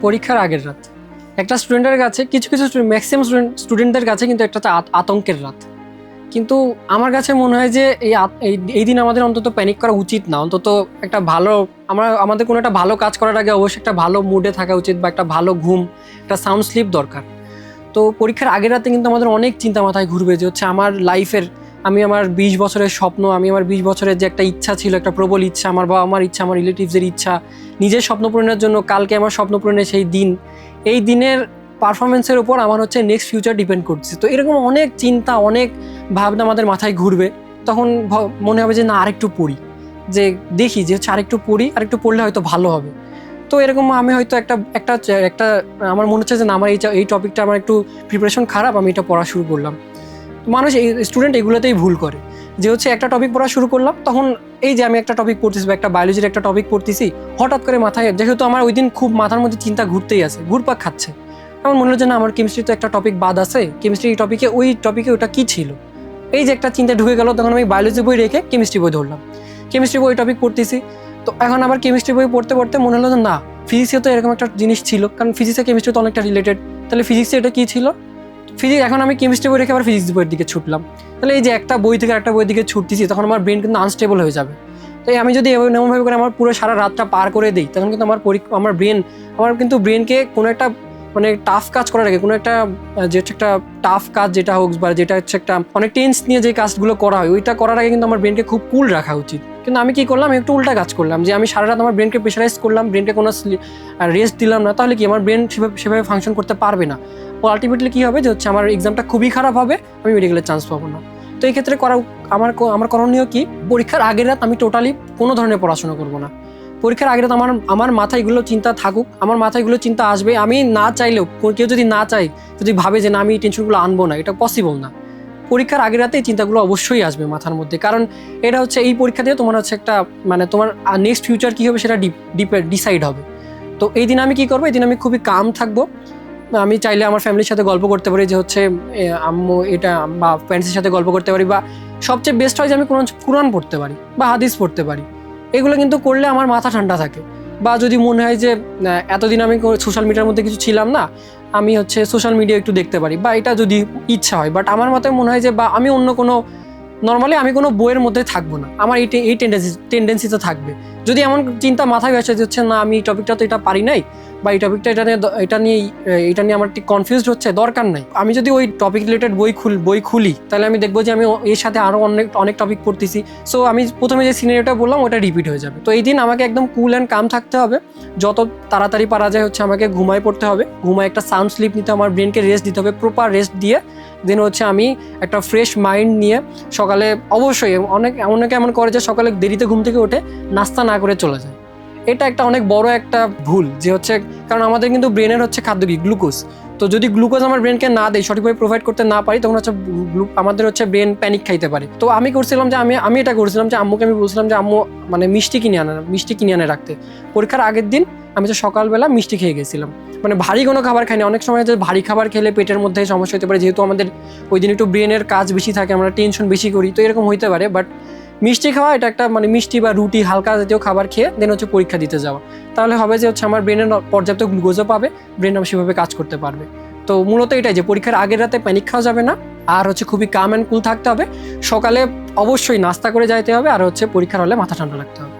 পরীক্ষার আগের রাত। একটা স্টুডেন্টের কাছে, কিছু কিছু ম্যাক্সিমাম স্টুডেন্ট স্টুডেন্টদের কাছে কিন্তু একটা আতঙ্কের রাত। কিন্তু আমার কাছে মনে হয় যে এই- এই দিন আমাদের অন্তত প্যানিক করা উচিত না। অন্তত একটা ভালো আমরা আমাদের কোনো একটা ভালো কাজ করার আগে অবশ্যই একটা ভালো মুডে থাকা উচিত বা একটা ভালো ঘুম, একটা সাউন্ড স্লিপ দরকার। তো পরীক্ষার আগের রাতে কিন্তু আমাদের অনেক চিন্তা মাথায় ঘুরবে যে হচ্ছে আমার লাইফের আমি আমার বিশ বছরের স্বপ্ন, আমি আমার বিশ বছরের যে একটা ইচ্ছা ছিল, একটা প্রবল ইচ্ছা, আমার বাবা আমার ইচ্ছা, আমার রিলেটিভসের ইচ্ছা, নিজের স্বপ্ন পূরণের জন্য কালকে আমার স্বপ্ন পূরণের সেই দিন, এই দিনের পারফরমেন্সের উপর আমার হচ্ছে নেক্সট ফিউচার ডিপেন্ড করছে। তো এরকম অনেক চিন্তা, অনেক ভাবনা আমাদের মাথায় ঘুরবে। তখন মনে হবে যে না, আরেকটু পড়ি। যে দেখি যে হচ্ছে আরেকটু পড়ি, আরেকটু পড়লে হয়তো ভালো হবে। তো এরকম আমি হয়তো একটা একটা একটা, আমার মনে হচ্ছে যে না, আমার এই এই টপিকটা আমার একটু প্রিপারেশন খারাপ, আমি এটা পড়া শুরু করলাম। মানুষ এই স্টুডেন্ট এগুলোতেই ভুল করে। যে হচ্ছে একটা টপিক পড়া শুরু করলাম, তখন এই যে আমি একটা টপিক পড়তেছি বা একটা বায়োলজির একটা টপিক পড়তেছি, হঠাৎ করে মাথায় যেহেতু আমার ওই দিন খুব মাথার মধ্যে চিন্তা ঘুরতেই আছে, ঘুরপাক খাচ্ছে। আমার মনে হলো যে না, আমার কেমিস্ট্রি তো একটা টপিক বাদ আছে কেমিস্ট্রি টপিকে ওই টপিকে ওটা কি ছিল? এই যে একটা চিন্তা ঢুকে গেল, তখন আমি বায়োলজি বই রেখে কেমিস্ট্রি বই ধরলাম। কেমিস্ট্রি বই টপিক পড়তেছি, তো এখন আবার কেমিস্ট্রি বই পড়তে পড়তে মনে হলো যে না ফিজিক্সে তো এরকম একটা জিনিস ছিল, কারণ ফিজিক্সে কেমিস্ট্রি তো অনেকটা রিলেটেড তাহলে ফিজিক্সে এটা কী ছিল? ফিজিক্স এখন আমি কেমিস্ট্রি বই রেখে আবার ফিজিক্স বইয়ের দিকে ছুটলাম। তাহলে এই যে একটা বই থেকে একটা বইয়ের দিকে ছুটতেছি তখন আমার ব্রেন কিন্তু আনস্টেবল হয়ে যাবে। তাই আমি যদি এমনভাবে করে আমার পুরো সারা রাতটা পার করে দিই তখন কিন্তু আমার আমার ব্রেন আমার কিন্তু ব্রেনকে কোনো একটা মানে টাফ কাজ করার আগে কোনো একটা আহ, যে হচ্ছে একটা টাফ কাজ যেটা হোক বা যেটা হচ্ছে একটা অনেক টেন্স নিয়ে যে কাজগুলো করা হয় ওইটা করার আগে কিন্তু আমার ব্রেনকে খুব কুল রাখা উচিত। কিন্তু আমি কি করলাম? একটু উল্টা কাজ করলাম যে আমি সারা রাত আমার ব্রেনকে প্রেশারাইজ করলাম ব্রেনকে কোনো রেস্ট দিলাম না তাহলে কি আমার ব্রেন সেভাবে সেভাবে ফাংশন করতে পারবে না? আলটিমেটলি কী হবে? যে হচ্ছে আমার এক্সামটা খুবই খারাপ হবে, আমি মেডিকেলের চান্স পাবো না। তো এই ক্ষেত্রে করা আমার আমার করণীয় কি? পরীক্ষার আগের রাত আমি টোটালি কোনো ধরনের পড়াশোনা করব না। পরীক্ষার আগের রাত আমার আমার মাথায় এগুলো চিন্তা থাকুক, আমার মাথায় এগুলো চিন্তা আসবে, আমি না চাইলেও কেউ যদি না চাই যদি ভাবে যে না, আমি এই টেনশনগুলো আনব না, এটা পসিবল না। পরীক্ষার আগের রাতে এই চিন্তাগুলো অবশ্যই আসবে মাথার মধ্যে। কারণ এটা হচ্ছে এই পরীক্ষা দিয়ে তোমার হচ্ছে একটা মানে তোমার নেক্সট ফিউচার কী হবে সেটা ডিসাইড হবে। তো এই দিন আমি কী করব? এই দিন আমি খুবই কাম থাকব। আমি চাইলে আমার ফ্যামিলির সাথে গল্প করতে পারি যে হচ্ছে আম্মু এটা, বা প্যারেন্টসের সাথে গল্প করতে পারি, বা সবচেয়ে বেস্ট হয় যে আমি কোরআন কোরআন পড়তে পারি, বা হাদিস পড়তে পারি। এগুলো কিন্তু করলে আমার মাথা ঠান্ডা থাকে। বা যদি মনে হয় যে এতদিন আমি সোশ্যাল মিডিয়ার মধ্যে কিছু ছিলাম না, আমি হচ্ছে সোশ্যাল মিডিয়া একটু দেখতে পারি, বা এটা যদি ইচ্ছা হয়। বাট আমার মতে মনে হয় যে, বা আমি অন্য কোনো নর্মালি আমি কোনো বইয়ের মধ্যে থাকব না। আমার এই এই টেন্ডেন্সি টেন্ডেন্সি তো থাকবে। যদি এমন চিন্তা মাথায় আসে যে হচ্ছে, না, আমি এই টপিকটা তো এটা পারি নাই বা এই টপিকটা এটা নিয়ে এটা নিয়ে এটা নিয়ে আমার ঠিক কনফিউজড হচ্ছে, দরকার নাই। আমি যদি ওই টপিক রিলেটেড বই খুল, বই খুলি, তাহলে আমি দেখব যে আমি এর সাথে আরও অনেক অনেক টপিক পড়তেছি। সো আমি প্রথমে যে সিনারিওটা বললাম, ওটা রিপিট হয়ে যাবে। তো এই দিন আমাকে একদম কুল অ্যান্ড কাম থাকতে হবে। যত তাড়াতাড়ি পারা যায় হচ্ছে আমাকে ঘুমায় পড়তে হবে। ঘুমায় একটা সাউন্ড স্লিপ নিতে আমার ব্রেনকে রেস্ট দিতে হবে প্রপার রেস্ট দিয়ে। দেন হচ্ছে আমি একটা ফ্রেশ মাইন্ড নিয়ে সকালে অবশ্যই অনেক, অনেকে এমন করে যে সকালে দেরিতে ঘুম থেকে ওঠে, নাস্তা না করে চলে যায়। এটা একটা অনেক বড় একটা ভুল যে হচ্ছে, কারণ আমাদের কিন্তু ব্রেনের হচ্ছে খাদ্য কি? গ্লুকোজ তো যদি গ্লুকোজ আমার ব্রেনকে না দেয়, সঠিকভাবে প্রোভাইড করতে না পারি, তখন হচ্ছে আমাদের হচ্ছে ব্রেন প্যানিক খাইতে পারে। তো আমি করছিলাম যে, আমি আমি এটা করছিলাম যে, আম্মুকে আমি বলছিলাম যে, আম্মু মানে মিষ্টি কিনে আনে, মিষ্টি কিনে আনে রাখতে। পরীক্ষার আগের দিন আমি তো সকালবেলা মিষ্টি খেয়ে গেছিলাম। মানে ভারী কোনো খাবার খাইনি। অনেক সময় যে ভারী খাবার খেলে পেটের মধ্যে সমস্যা হতে পারে, যেহেতু আমাদের ওই দিন একটু ব্রেনের কাজ বেশি থাকে, আমরা টেনশন বেশি করি, তো এরকম হইতে পারে বাট মিষ্টি খাওয়া, এটা একটা মানে মিষ্টি বা রুটি হালকা জাতীয় খাবার খেয়ে দেন হচ্ছে পরীক্ষা দিতে যাওয়া। তাহলে হবে যে হচ্ছে আমার ব্রেনের পর্যাপ্ত গ্লুকোজও পাবে ব্রেন সেভাবে কাজ করতে পারবে। তো মূলত এটাই যে পরীক্ষার আগের রাতে প্যানিক খাওয়া যাবে না, আর হচ্ছে খুবই কাম অ্যান্ড কুল থাকতে হবে। সকালে অবশ্যই নাস্তা করে যাইতে হবে, আর হচ্ছে পরীক্ষার হলে মাথা ঠান্ডা রাখতে হবে।